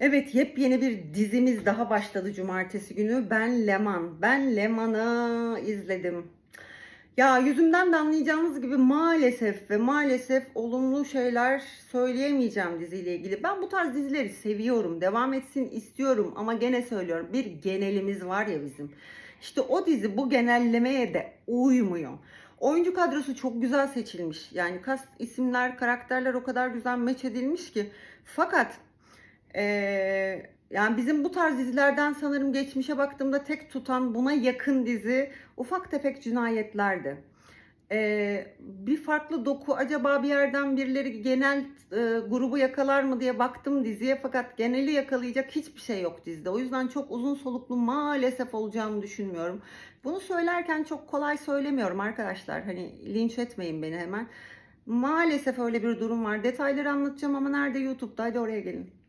Evet yepyeni bir dizimiz daha başladı cumartesi günü. Ben Leman. Ben Leman'ı izledim. Ya yüzümden de anlayacağınız gibi maalesef ve maalesef olumlu şeyler söyleyemeyeceğim diziyle ilgili. Ben bu tarz dizileri seviyorum. Devam etsin istiyorum ama gene söylüyorum. Bir genelimiz var ya bizim. İşte o dizi bu genellemeye de uymuyor. Oyuncu kadrosu çok güzel seçilmiş. Yani kast isimler, karakterler o kadar güzel meç edilmiş ki. Fakat ee, yani bizim bu tarz dizilerden sanırım geçmişe baktığımda tek tutan buna yakın dizi ufak tefek cinayetlerdi. Ee, bir farklı doku acaba bir yerden birileri genel e, grubu yakalar mı diye baktım diziye fakat geneli yakalayacak hiçbir şey yok dizide. O yüzden çok uzun soluklu maalesef olacağını düşünmüyorum. Bunu söylerken çok kolay söylemiyorum arkadaşlar. Hani linç etmeyin beni hemen. Maalesef öyle bir durum var. Detayları anlatacağım ama nerede YouTube'da? Hadi oraya gelin.